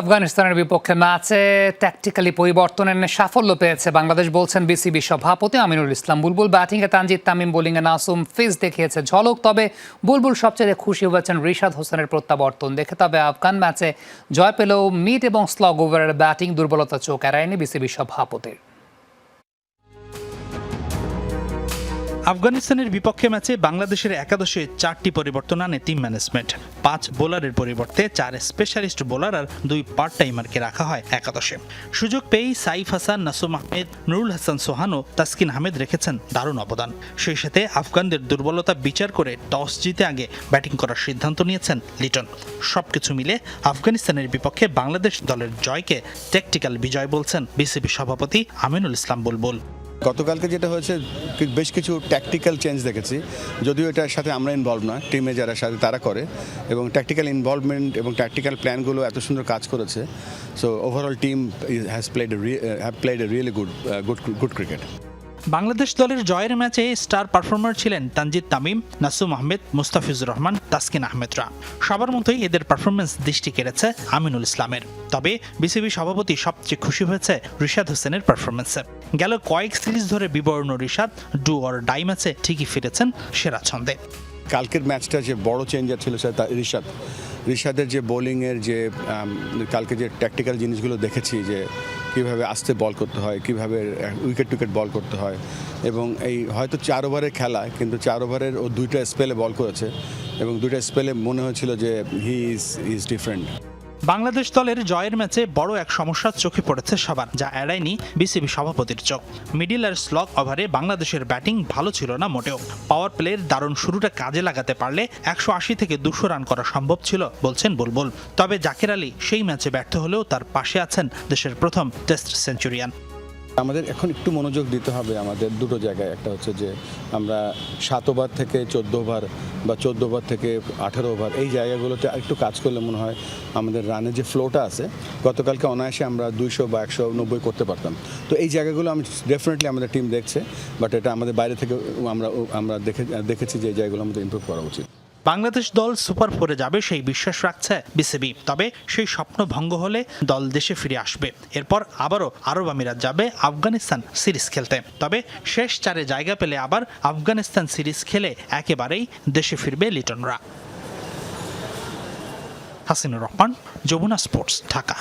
আফগানিস্তানের বিপক্ষে ম্যাচে ট্যাকটিক্যালি পরিবর্তনের সাফল্য পেয়েছে বাংলাদেশ, বলছেন বিসিবি সভাপতি আমিনুল ইসলাম। বুলবুল ব্যাটিংয়ে তানজিদ তামিম, বোলিংয়ে নাসুম ফিজ দেখিয়েছে ঝলক, তবে বুলবুল সবচেয়ে খুশি হয়েছেন রিশাদ হোসেনের প্রত্যাবর্তন। দেখে তবে আফগান ম্যাচে জয় পেলেও মিড এবং স্লগ ওভারের ব্যাটিং দুর্বলতা চোখ এড়ায়নি বিসিবি সভাপতির। আফগানিস্তানের বিপক্ষে ম্যাচে বাংলাদেশের একাদশে চারটি পরিবর্তন আনে টিম ম্যানেজমেন্ট পাঁচ বোলারের পরিবর্তে চার স্পেশালিস্ট বোলার আর দুই পার্ট টাইমারকে রাখা হয় একাদশে। সুযোগ পেয়েই সাইফ হাসান, নাসুম আহমেদ, নুরুল হাসান সোহান ও তাসকিন আহমেদ রেখেছেন দারুণ অবদান। সেই সাথে আফগানদের দুর্বলতা বিচার করে টস জিতে আগে ব্যাটিং করার সিদ্ধান্ত নিয়েছেন লিটন। সবকিছু মিলে আফগানিস্তানের বিপক্ষে বাংলাদেশ দলের জয়কে টেকটিক্যাল বিজয় বলছেন বিসিবি সভাপতি আমিনুল ইসলাম বুলবুল। গতকালকে যেটা হয়েছে বেশ কিছু ট্যাকটিক্যাল চেঞ্জ দেখেছি। যদিও এটার সাথে আমরা ইনভলভ নয় টিমে যারা সাথে তারা করে। এবং ট্যাকটিক্যাল ইনভলভমেন্ট এবং ট্যাকটিক্যাল প্ল্যানগুলো এত সুন্দর কাজ করেছে। So overall team has played have played a really good good good cricket Bangladesh দলের জয়ের ম্যাচে স্টার পারফর্মার ছিলেন তানজিদ তামিম, নাসুম আহমেদ, মুস্তাফিজুর রহমান, তাসকিন আহমেদরা। সবার মতোই এদের পারফরমেন্স দৃষ্টি কেড়েছে আমিনুল ইসলামের। তবে বিসিবি সভাপতি সবচেয়ে খুশি হয়েছে রিশাদ হোসেনের পারফরমেন্সে গেল কয়েক সিরিজ ধরে বিবর্ণ রিশাদ ডু অর ডাই ম্যাচে ঠিকই ফিরেছেন সেরা ছন্দে। কালকের ম্যাচটা যে বড় চেঞ্জার ছিল সেটা রিশাদ। রিশাদের যে বোলিংয়ের যে কালকে যে ট্যাকটিক্যাল জিনিসগুলো দেখেছি যে কীভাবে আস্তে বল করতে হয়, কীভাবে উইকেট টুইকেট বল করতে হয় এবং এই হয়তো চার ওভারের খেলা, কিন্তু চার ওভারের ও দুইটা স্পেলে বল করেছে এবং দুইটা স্পেলে মনে হয়েছিল যে he is is different Bangladesh দলের জয়ের ম্যাচে বড় এক সমস্যা চোখে পড়েছে সবার যা এড়ায়নি বিসিবি সভাপতির চোখ। মিডিল আর স্লগ ওভারে বাংলাদেশের ব্যাটিং ভালো ছিল না মোটেও। পাওয়ার প্লের দারুণ শুরুটা কাজে লাগাতে পারলে একশো আশি থেকে দুশো রান করা সম্ভব ছিল, বলছেন বুলবুল। তবে জাকির আলী সেই ম্যাচে ব্যর্থ হলেও তার পাশে আছেন দেশের প্রথম টেস্ট সেঞ্চুরিয়ান। আমাদের এখন একটু মনোযোগ দিতে হবে আমাদের দুটো জায়গায়। একটা হচ্ছে যে আমরা সাত ওভার থেকে চোদ্দ ওভার বা চোদ্দ ওভার থেকে আঠারো ওভার এই জায়গাগুলোতে একটু কাজ করলে মনে হয় আমাদের রানের যে ফ্লোটা আছে, গতকালকে অনায়াসে আমরা দুইশো বা একশো নব্বই করতে পারতাম। তো এই জায়গাগুলো আমি ডেফিনেটলি আমাদের টিম দেখছে বাট এটা আমাদের বাইরে থেকে আমরা আমরা দেখে, দেখেছি যে এই জায়গাগুলো আমাদের ইমপ্রুভ করা উচিত। বাংলাদেশ দল সুপার ফোরে যাবে সেই বিশ্বাস রাখছে বিসিবি। তবে সেই স্বপ্ন ভঙ্গ হলে দল দেশে ফিরে আসবে। এরপর আবারও আরব আমিরাত যাবে আফগানিস্তান সিরিজ খেলতে। তবে শেষ চারে জায়গা পেলে আবার আফগানিস্তান সিরিজ খেলে একেবারেই দেশে ফিরবে লিটনরা। হাসিনুর রহমান, যমুনা স্পোর্টস, ঢাকা।